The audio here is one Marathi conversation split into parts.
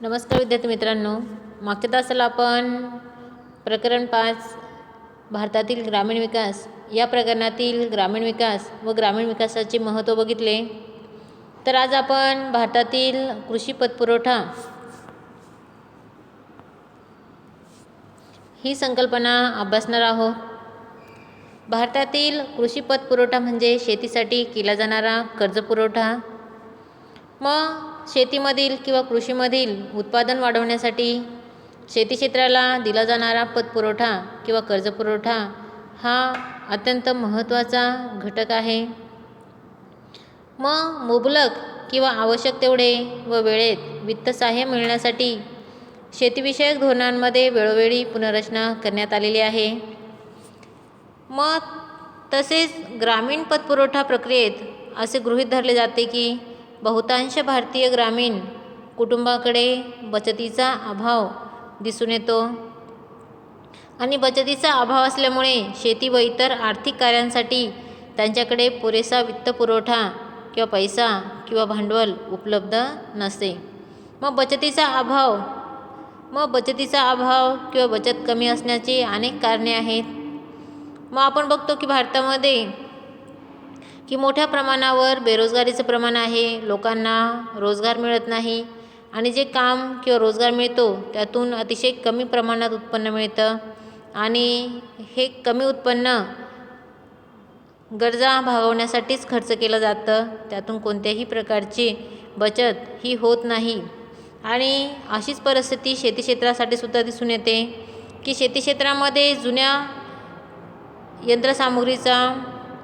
नमस्कार विद्यार्थी मित्रांनो. मागच्या तासाला आपण प्रकरण पाच भारतातील ग्रामीण विकास या प्रकरणातील ग्रामीण विकास व ग्रामीण विकासाचे महत्त्व बघितले. तर आज आपण भारतातील कृषी पतपुरवठा ही संकल्पना अभ्यासणार आहोत. भारतातील कृषी पतपुरवठा म्हणजे शेतीसाठी केला जाणारा कर्जपुरवठा. मग शेतीमधील किंवा कृषीमधील उत्पादन वाढवण्यासाठी शेती क्षेत्राला दिला जाणारा पतपुरवठा किंवा कर्जपुरवठा हा अत्यंत महत्त्वाचा घटक आहे. मग मुबलक किंवा आवश्यक तेवढे व वेळेत वित्तसहाय्य मिळण्यासाठी शेतीविषयक धोरणांमध्ये वेळोवेळी पुनर्रचना करण्यात आलेली आहे. मग तसेच ग्रामीण पतपुरवठा प्रक्रियेत असे गृहीत धरले जाते की बहुतांश भारतीय ग्रामीण कुटुंबाकडे बचतीचा अभाव दिसून येतो. आणि बचतीचा अभाव असल्यामुळे शेती व इतर आर्थिक कार्यांसाठी त्यांच्याकडे पुरेसा वित्तपुरवठा किंवा पैसा किंवा भांडवल उपलब्ध नसते. मग बचतीचा अभाव मग बचतीचा अभाव किंवा बचत कमी असण्याची अनेक कारणे आहेत. मग आपण बघतो की भारतामध्ये की मोठ्या प्रमाणावर बेरोजगारीचं प्रमाण आहे लोकांना रोजगार मिळत नाही आणि जे काम किंवा रोजगार मिळतो त्यातून अतिशय कमी प्रमाणात उत्पन्न मिळतं आणि हे कमी उत्पन्न गरजा भागवण्यासाठीच खर्च केलं जातं. त्यातून कोणत्याही प्रकारची बचत ही होत नाही. आणि अशीच परिस्थिती शेती क्षेत्रासाठी सुद्धा दिसून येते की शेती क्षेत्रामध्ये जुन्या यंत्रसामुग्रीचा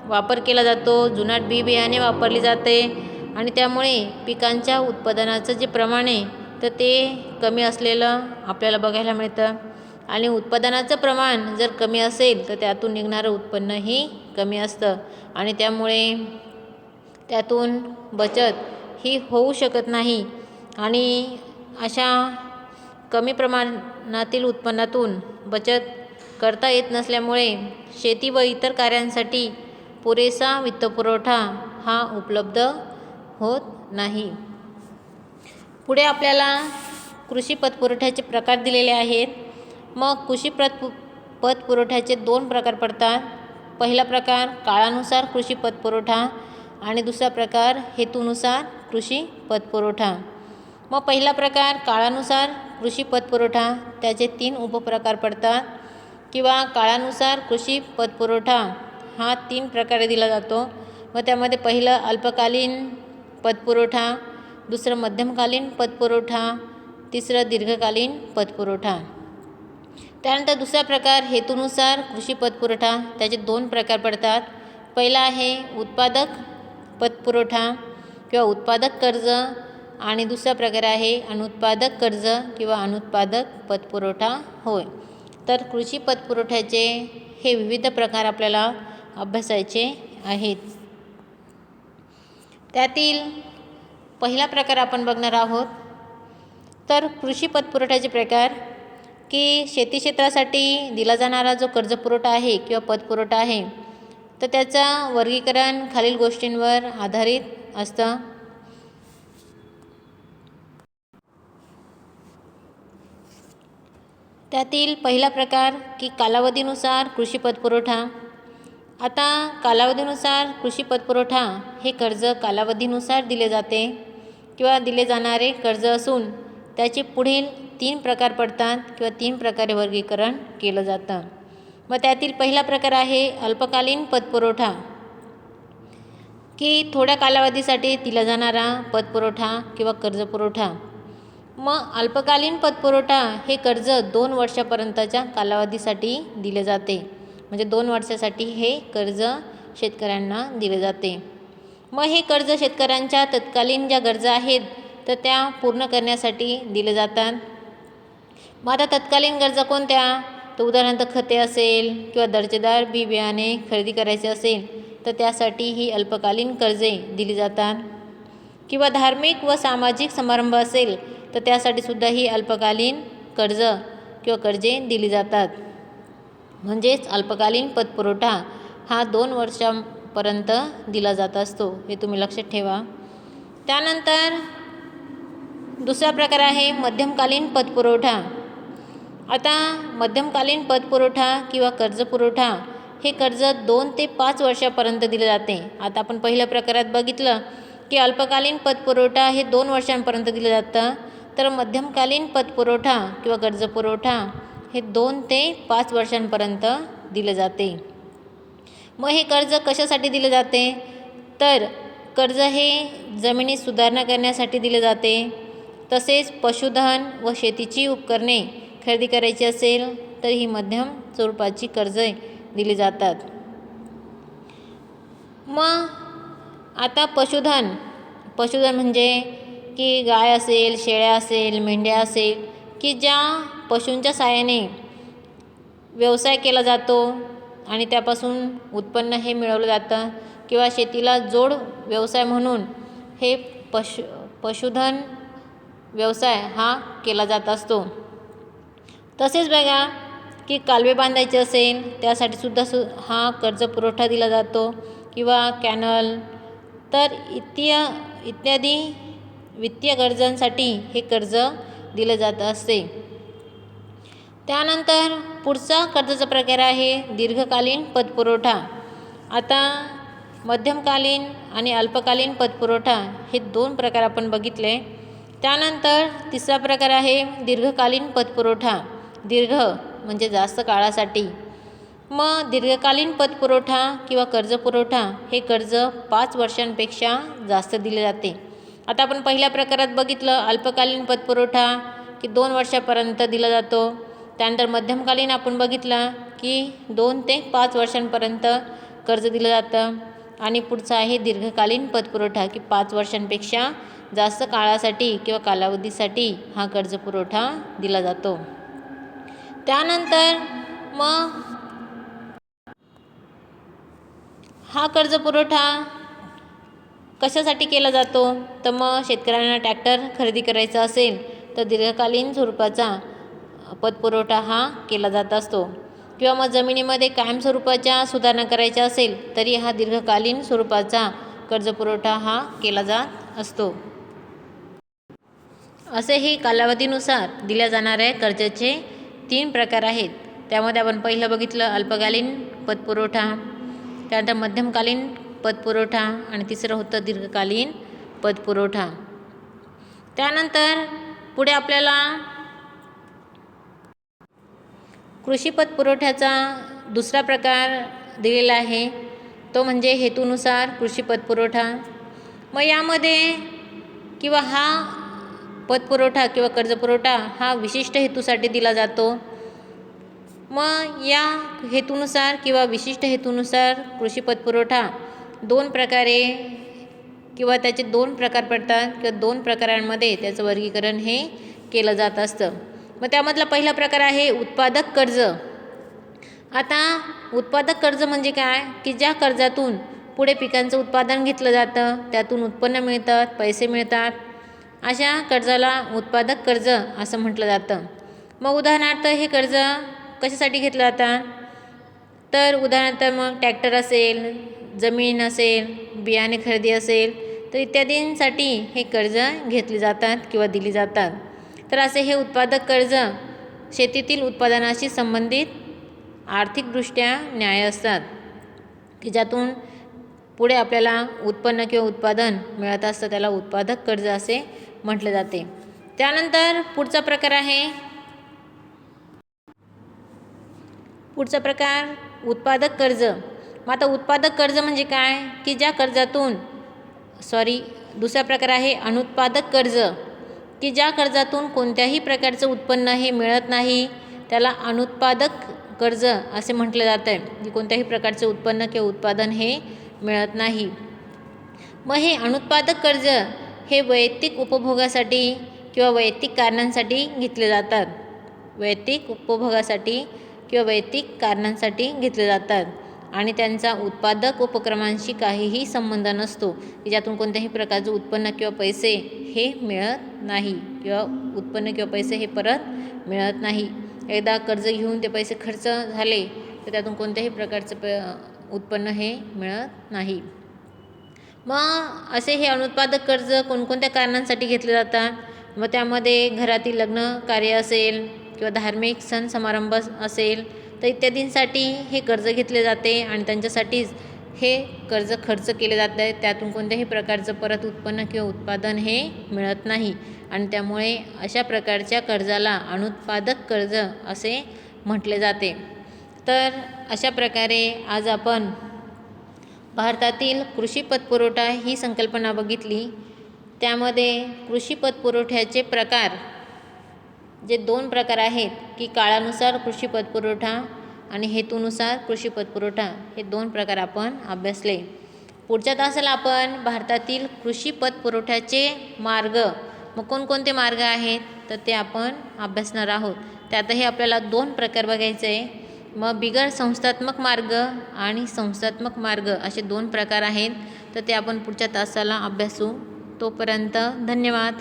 वापर केला जातो जुनाट बी बियाणे वापरली जाते आणि त्यामुळे पिकांच्या उत्पादनाचं जे प्रमाण आहे तर ते कमी असलेलं आपल्याला बघायला मिळतं. आणि उत्पादनाचं प्रमाण जर कमी असेल तर त्यातून निघणारं उत्पन्नही कमी असतं. आणि त्यामुळे त्यातून बचत ही होऊ शकत नाही. आणि अशा कमी प्रमाणातील उत्पन्नातून बचत करता येत नसल्यामुळे शेती व इतर कार्यांसाठी पुरेसा वित्तपुरवठा हा उपलब्ध होत नाही. पुढे आपल्याला कृषी पतपुरवठ्याचे प्रकार दिलेले आहेत. मग कृषी पत पतपुरवठ्याचे दोन प्रकार पडतात. पहिला प्रकार काळानुसार कृषी पतपुरवठा आणि दुसरा प्रकार हेतूनुसार कृषी पतपुरवठा. मग पहिला प्रकार काळानुसार कृषी पतपुरवठा त्याचे तीन उपप्रकार पडतात. किंवा काळानुसार कृषी पतपुरवठा हा तीन प्रकारे दिला जातो. व त्यामध्ये पहिलं अल्पकालीन पतपुरवठा दुसरं मध्यमकालीन पतपुरवठा तिसरं दीर्घकालीन पतपुरवठा. त्यानंतर दुसरा प्रकार हेतूनुसार कृषी पतपुरवठा त्याचे दोन प्रकार पडतात. पहिला आहे उत्पादक पतपुरवठा किंवा उत्पादक कर्ज आणि दुसरा प्रकार आहे अनुत्पादक कर्ज किंवा अनुत्पादक पतपुरवठा होय. तर कृषी पतपुरवठ्याचे हे विविध प्रकार आपल्याला अभ्यासायचे आहेत. त्यातील पहिला प्रकार आपण बघणार आहोत. तर कृषी पतपुरवठ्याचे प्रकार की शेती क्षेत्रासाठी दिला जाणारा जो कर्जपुरवठा आहे किंवा पतपुरवठा आहे तर त्याचं वर्गीकरण खालील गोष्टींवर आधारित असतं. त्यातील पहिला प्रकार की कालावधीनुसार कृषी पतपुरवठा आता कालावधीनुसार कृषी पतपुरवठा हे कर्ज कालावधीनुसार दिले जाते किंवा दिले जाणारे कर्ज असून त्याचे पुढील तीन प्रकार पडतात किंवा तीन प्रकारे वर्गीकरण केलं जातं. मग त्यातील पहिला प्रकार आहे अल्पकालीन पतपुरवठा. की थोड्या कालावधीसाठी दिला जाणारा पतपुरवठा किंवा कर्जपुरवठा. मग अल्पकालीन पतपुरवठा हे कर्ज दोन वर्षापर्यंतच्या कालावधीसाठी दिले जाते. म्हणजे दोन वर्षासाठी हे कर्ज शेतकऱ्यांना दिले जाते. मग हे कर्ज शेतकऱ्यांच्या तत्कालीन ज्या गरजा आहेत तर त्या पूर्ण करण्यासाठी दिले जातात. मग आता तत्कालीन गरजा कोणत्या? तर उदाहरणार्थ खते असेल किंवा दर्जेदार बी बियाणे खरेदी करायचे असेल तर त्यासाठी ही अल्पकालीन कर्जे दिली जातात. किंवा धार्मिक व सामाजिक समारंभ असेल तर त्यासाठी सुद्धा ही अल्पकालीन कर्ज किंवा कर्जे दिली जातात. म्हणजेच अल्पकालीन पतपुरवठा हा दोन वर्षांपर्यंत दिला जात असतो हे तुम्ही लक्षात ठेवा. त्यानंतर दुसरा प्रकार आहे मध्यमकालीन पतपुरवठा. आता मध्यमकालीन पतपुरवठा किंवा कर्जपुरवठा हे कर्ज दोन ते पाच वर्षापर्यंत दिले जाते. आता आपण पहिल्या प्रकारात बघितलं की अल्पकालीन पतपुरवठा हे दोन वर्षांपर्यंत दिलं जातं. तर मध्यमकालीन पतपुरवठा किंवा कर्जपुरवठा हे दोन ते पाच वर्षांपर्यंत दिले जाते. मग हे कर्ज कशासाठी दिले जाते? तर कर्ज हे जमिनीत सुधारणा करण्यासाठी दिले जाते. तसेच पशुधन व शेतीची उपकरणे खरेदी करायची असेल तर ही मध्यम स्वरूपाची कर्जे दिली जातात. मग आता पशुधन. पशुधन म्हणजे की गाय असेल शेळ्या असेल मेंढ्या असेल की ज्या पशूंच्या साहाय्याने व्यवसाय केला जातो आणि त्यापासून उत्पन्न हे मिळवलं जातं किंवा शेतीला जोड व्यवसाय म्हणून हे पशु पशुधन व्यवसाय हा केला जात असतो. तसेच बघा की कालवे बांधायचे असेल त्यासाठी सुद्धा सु हा कर्ज पुरवठा दिला जातो किंवा कॅनल. तर इत्या इत्यादी वित्तीय गरजांसाठी हे कर्ज दिलं जात असते. त्यानंतर पुढचा कर्जाचा प्रकार आहे दीर्घकालीन पतपुरवठा. आता मध्यमकालीन आणि अल्पकालीन पतपुरवठा हे दोन प्रकार आपण बघितले. त्यानंतर तिसरा प्रकार आहे दीर्घकालीन पतपुरवठा. दीर्घ म्हणजे जास्त काळासाठी. मग दीर्घकालीन पतपुरवठा किंवा कर्जपुरवठा हे कर्ज पाच वर्षांपेक्षा जास्त दिले जाते. आता आपण पहिल्या प्रकारात बघितलं अल्पकालीन पतपुरवठा की दोन वर्षापर्यंत दिला जातो. त्यानंतर मध्यमकालीन आपण बघितलं की दोन ते पाच वर्षांपर्यंत कर्ज दिलं जातं. आणि पुढचा आहे दीर्घकालीन पतपुरवठा की पाच वर्षांपेक्षा जास्त काळासाठी किंवा कालावधीसाठी हा कर्जपुरवठा दिला जातो. त्यानंतर मग हा कर्जपुरवठा कशासाठी केला जातो? तर मग शेतकऱ्यांना ट्रॅक्टर खरेदी करायचा असेल तर दीर्घकालीन स्वरूपाचा पतपुरवठा हा केला जात असतो. किंवा मग जमिनीमध्ये कायमस्वरूपाच्या सुधारणा करायच्या असेल तरी हा दीर्घकालीन स्वरूपाचा कर्जपुरवठा हा केला जात असतो. असे हे कालावधीनुसार दिल्या जाणाऱ्या कर्जाचे तीन प्रकार आहेत. त्यामध्ये आपण पहिलं बघितलं अल्पकालीन पतपुरवठा त्यानंतर मध्यमकालीन पतपुरवठा आणि तिसरं होतं दीर्घकालीन पतपुरवठा. त्यानंतर पुढे आपल्याला कृषी पतपुरवठ्याचा दुसरा प्रकार दिलेला आहे. तो म्हणजे हेतूनुसार कृषी पतपुरवठा मग यामध्ये किंवा हा पतपुरवठा किंवा कर्जपुरवठा हा विशिष्ट हेतूसाठी दिला जातो. मग या हेतूनुसार किंवा विशिष्ट हेतूनुसार कृषी पतपुरवठा दोन प्रकारे किंवा त्याचे दोन प्रकार पडतात किंवा दोन प्रकारांमध्ये त्याचं वर्गीकरण हे केलं जात असतं. मग त्यामधला पहिला प्रकार आहे उत्पादक कर्ज. आता उत्पादक कर्ज म्हणजे काय? की ज्या कर्जातून पुढे पिकांचं उत्पादन घेतलं जातं त्यातून उत्पन्न मिळतात पैसे मिळतात. अशा कर्जाला उत्पादक कर्ज असं म्हटलं जातं. मग उदाहरणार्थ हे कर्ज कशासाठी घेतलं जातं? तर उदाहरणार्थ मग ट्रॅक्टर असेल जमीन असेल बियाणे खरेदी असेल तर इत्यादींसाठी हे कर्ज घेतली जातात किंवा दिली जातात. तर असे हे उत्पादक कर्ज शेतीतील उत्पादनाशी संबंधित आर्थिकदृष्ट्या न्याय असतात की ज्यातून पुढे आपल्याला उत्पन्न किंवा उत्पादन मिळत असतं त्याला उत्पादक कर्ज असे म्हटले जाते. त्यानंतर पुढचा प्रकार आहे पुढचा प्रकार उत्पादक कर्ज. मग आता उत्पादक कर्ज म्हणजे काय? की ज्या कर्जातून सॉरी दुसरा प्रकार आहे अनुत्पादक कर्ज. की ज्या कर्जातून कोणत्याही प्रकारचं उत्पन्न हे मिळत नाही त्याला अनुत्पादक कर्ज असे म्हटलं जातं आहे की कोणत्याही प्रकारचं उत्पन्न किंवा उत्पादन हे मिळत नाही. मग हे अनुत्पादक कर्ज हे वैयक्तिक उपभोगासाठी किंवा वैयक्तिक कारणांसाठी घेतले जातात. वैयक्तिक उपभोगासाठी किंवा वैयक्तिक कारणांसाठी घेतले जातात. आणि त्यांचा उत्पादक उपक्रमांशी काहीही संबंध नसतो की ज्यातून कोणत्याही प्रकारचं उत्पन्न किंवा पैसे हे मिळत नाही किंवा उत्पन्न किंवा पैसे हे परत मिळत नाही. एकदा कर्ज घेऊन ते पैसे खर्च झाले तर त्यातून कोणत्याही प्रकारचं प उत्पन्न हे मिळत नाही. मग असे हे अनुत्पादक कर्ज कोणकोणत्या कारणांसाठी घेतले जातात? मग त्यामध्ये घरातील लग्न कार्य असेल किंवा धार्मिक सण समारंभ असेल तर इत्यादींसाठी हे कर्ज घेतले जाते आणि त्यांच्यासाठीच हे कर्ज खर्च केले जात. आहे त्यातून कोणत्याही प्रकारचं परत उत्पन्न किंवा उत्पादन हे मिळत नाही. आणि त्यामुळे अशा प्रकारच्या कर्जाला अनुत्पादक कर्ज असे म्हटले जाते. तर अशा प्रकारे आज आपण भारतातील कृषी पतपुरवठा ही संकल्पना बघितली. त्यामध्ये कृषी पतपुरवठ्याचे प्रकार जे दोन प्रकार आहेत की काळानुसार कृषी पतपुरवठा आणि हेतूनुसार कृषी पतपुरवठा हे दोन प्रकार आपण अभ्यासले. पुढच्या तासाला आपण भारतातील कृषी पतपुरवठ्याचे मार्ग मग कोणकोणते मार्ग आहेत तर ते आपण अभ्यासणार आहोत. त्यातही आपल्याला दोन प्रकार बघायचे आहे. मग बिगर संस्थात्मक मार्ग आणि संस्थात्मक मार्ग असे दोन प्रकार आहेत. तर ते आपण पुढच्या तासाला अभ्यासू. तोपर्यंत धन्यवाद.